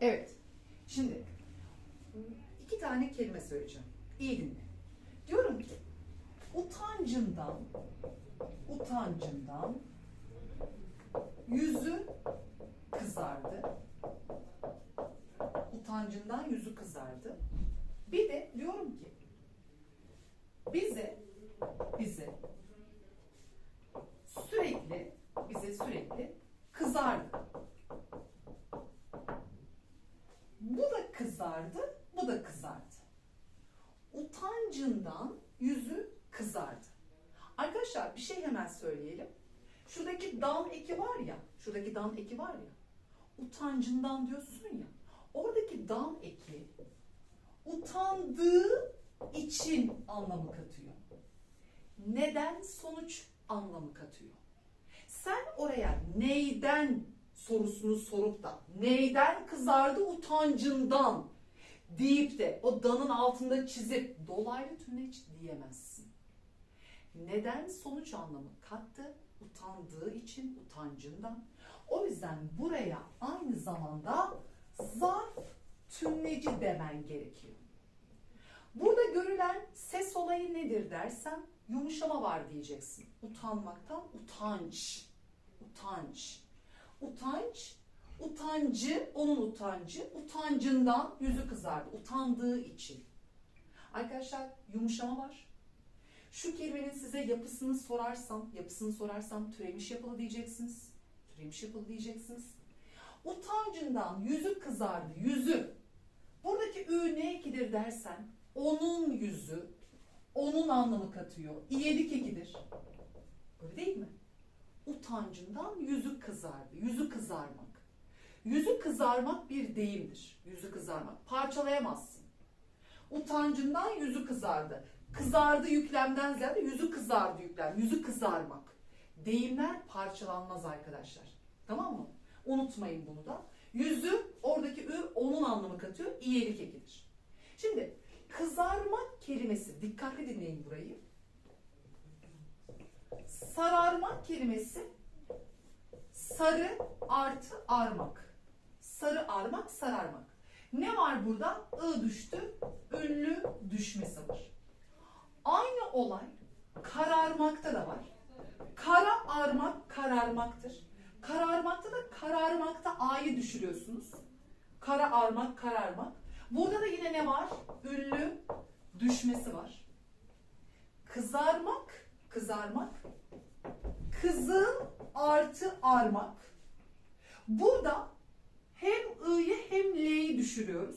Evet. Şimdi iki tane kelime söyleyeceğim. İyi dinle. Diyorum ki utancından utancından yüzü kızardı. Utancından yüzü kızardı. Bir de diyorum ki bize bize sürekli bize sürekli kızardı. Bu da kızardı, bu da kızardı. Utancından yüzü kızardı. Arkadaşlar bir şey hemen söyleyelim. Şuradaki dan eki var ya, şuradaki dan eki var ya. Utancından diyorsun ya. Oradaki dan eki utandığı için anlamı katıyor. Neden sonuç anlamı katıyor. Sen oraya neyden sorusunu sorup da neyden kızardı utancından deyip de o danın altında çizip dolaylı tümleç diyemezsin. Neden sonuç anlamı kattı? Utandığı için utancından. O yüzden buraya aynı zamanda zarf tümleci demen gerekiyor. Burada görülen ses olayı nedir dersem yumuşama var diyeceksin. Utanmaktan utanç. Utanç. Utanç, utancı, onun utancı, utancından yüzü kızardı. Utandığı için. Arkadaşlar yumuşama var. Şu kelimenin size yapısını sorarsam, yapısını sorarsam türemiş yapılı diyeceksiniz. Türemiş yapılı diyeceksiniz. Utancından yüzü kızardı, yüzü. Buradaki ü ne ekidir dersen, onun yüzü, onun anlamı katıyor. İyelik ekidir. Öyle değil mi? Utancından yüzü kızardı. Yüzü kızarmak. Yüzü kızarmak bir deyimdir. Yüzü kızarmak. Parçalayamazsın. Utancından yüzü kızardı. Kızardı yüklemden ziyade yüzü kızardı yüklem. Yüzü kızarmak. Deyimler parçalanmaz arkadaşlar. Tamam mı? Unutmayın bunu da. Yüzü oradaki ü onun anlamı katıyor. İyelik ekidir. Şimdi kızarmak kelimesi dikkatli dinleyin burayı. Sararmak kelimesi sarı artı armak. Sarı armak, sararmak. Ne var burada? I düştü, ünlü düşmesi var. Aynı olay kararmakta da var. Kara armak kararmaktır. Kararmakta da kararmakta A'yı düşürüyorsunuz. Kara armak, kararmak. Burada da yine ne var? Ünlü düşmesi var. Kızarmak, kızarmak. Kızıl artı armak. Burada hem i'yi hem l'yi düşürüyoruz.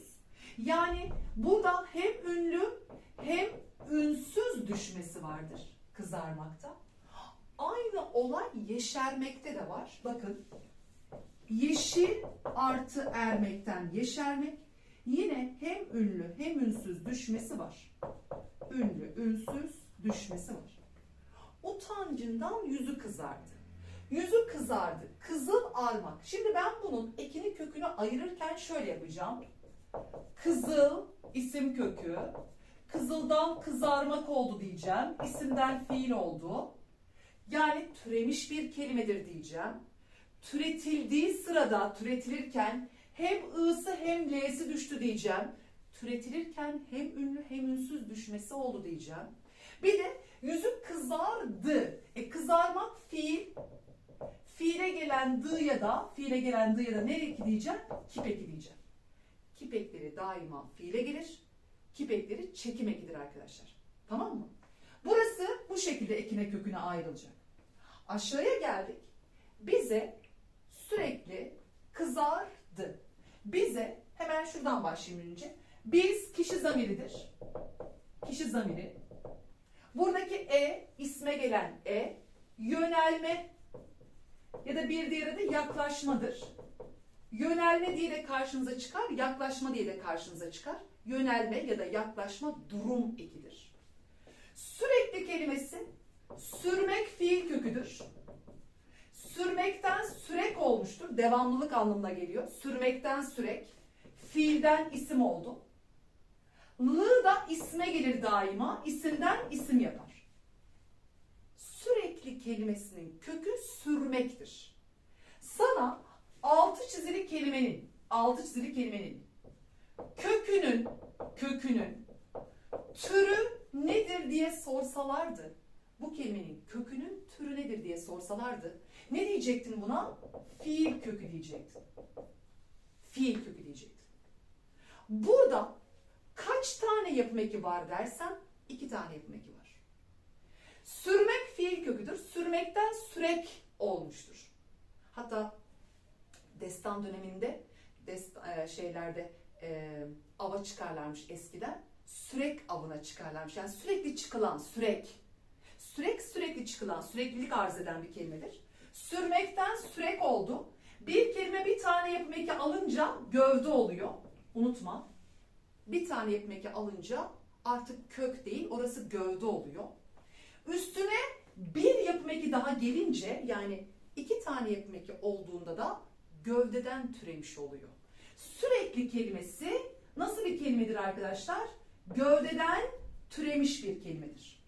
Yani burada hem ünlü hem ünsüz düşmesi vardır kızarmakta. Aynı olay yeşermekte de var. Bakın. Yeşil artı ermekten yeşermek. Yine hem ünlü hem ünsüz düşmesi var. Ünlü, ünsüz düşmesi var. Utancından yüzü kızardı. Yüzü kızardı. Kızıl armak. Şimdi ben bunun ekini kökünü ayırırken şöyle yapacağım. Kızıl isim kökü. Kızıldan kızarmak oldu diyeceğim. İsimden fiil oldu. Yani türemiş bir kelimedir diyeceğim. Türetildiği sırada türetilirken hem ı'sı hem l'si düştü diyeceğim. Türetilirken hem ünlü hem ünsüz düşmesi oldu diyeceğim. Bir de yüzü kızardı. E kızarmak fiil. Fiile gelen dı ya da fiile gelen dı ya da nereye eki diyeceğim? Kip eki diyeceğim. Kip ekleri daima fiile gelir. Kip ekleri çekim ekidir arkadaşlar. Tamam mı? Burası bu şekilde ekine köküne ayrılacak. Aşağıya geldik. Bize sürekli kızardı. Bize hemen şuradan başlayayım önce. Biz kişi zamiridir. Kişi zamiri. Buradaki e isme gelen e yönelme ya da bir diğeri de yaklaşmadır. Yönelme diye de karşınıza çıkar, yaklaşma diye de karşınıza çıkar. Yönelme ya da yaklaşma durum ekidir. Sürekli kelimesi sürmek fiil köküdür. Sürmekten sürek olmuştur. Devamlılık anlamına geliyor. Sürmekten sürek. Fiilden isim oldu. Lı da isme gelir daima. İsimden isim yapar. Sürekli kelimesinin kökü sürmektir. Sana altı çizili kelimenin altı çizili kelimenin kökünün kökünün türü nedir diye sorsalardı. Bu kelimenin kökünün türü nedir diye sorsalardı. Ne diyecektin buna? Fiil kökü diyecektin. Fiil kökü diyecektin. Burada kaç tane yapım eki var dersen iki tane yapım eki var. Sürmek fiil köküdür. Sürmekten sürek olmuştur. Hatta destan döneminde dest, e, şeylerde e, ava çıkarlarmış eskiden. Sürek avına çıkarlarmış. Yani sürekli çıkılan sürek. Sürek sürekli çıkılan, süreklilik arz eden bir kelimedir. Sürmekten sürek oldu. Bir kelime bir tane yapım eki alınca gövde oluyor. Unutma. Bir tane yapım eki alınca artık kök değil orası gövde oluyor. Üstüne bir yapım eki daha gelince yani iki tane yapım eki olduğunda da gövdeden türemiş oluyor. Sürekli kelimesi nasıl bir kelimedir arkadaşlar? Gövdeden türemiş bir kelimedir.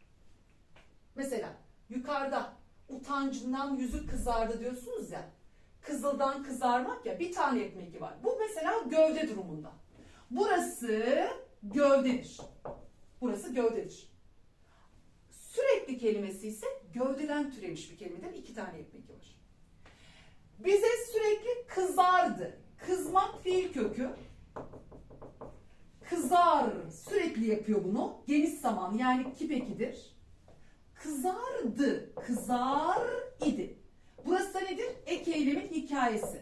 Mesela yukarıda utancından yüzü kızardı diyorsunuz ya. Kızıldan kızarmak ya bir tane yapım var. Bu mesela gövde durumunda. Burası gövdedir. Burası gövdedir. Sürekli kelimesi ise gövdeden türemiş bir kelimedir. İki tane eki var. Bize sürekli kızardı. Kızmak fiil kökü. Kızar. Sürekli yapıyor bunu. Geniş zaman yani kip ekidir. Kızardı. Kızar idi. Burası da nedir? Ek eylemin hikayesi.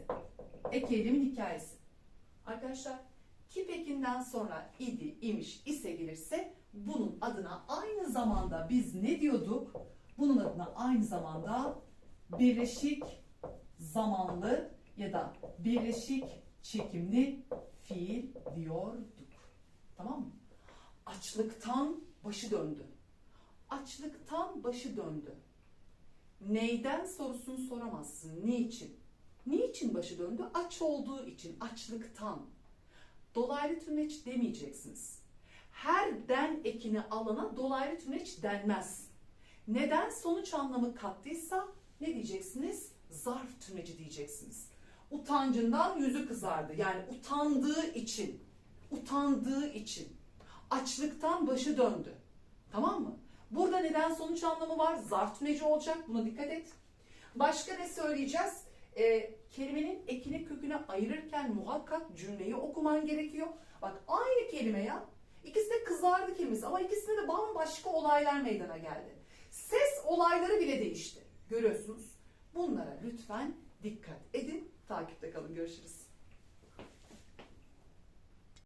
Ek eylemin hikayesi. Arkadaşlar kip ekinden sonra idi, imiş, ise gelirse bunun adına aynı zamanda biz ne diyorduk? Bunun adına aynı zamanda birleşik zamanlı ya da birleşik çekimli fiil diyorduk. Tamam mı? Açlıktan başı döndü. Açlıktan başı döndü. Neyden sorusunu soramazsın. Niçin? Niçin başı döndü? Aç olduğu için, açlıktan. Dolaylı tümleç demeyeceksiniz. Her den ekini alana dolaylı tümleç denmez. Neden sonuç anlamı kattıysa ne diyeceksiniz? Zarf tümleci diyeceksiniz. Utancından yüzü kızardı. Yani utandığı için. Utandığı için. Açlıktan başı döndü. Tamam mı? Burada neden sonuç anlamı var? Zarf tümleci olacak. Buna dikkat et. Başka ne söyleyeceğiz? Ee, kelimenin ekine köküne ayırırken muhakkak cümleyi okuman gerekiyor. Bak aynı kelime ya. İkisi de kızardı kelimesi ama ikisinde de bambaşka olaylar meydana geldi. Ses olayları bile değişti. Görüyorsunuz. Bunlara lütfen dikkat edin. Takipte kalın. Görüşürüz.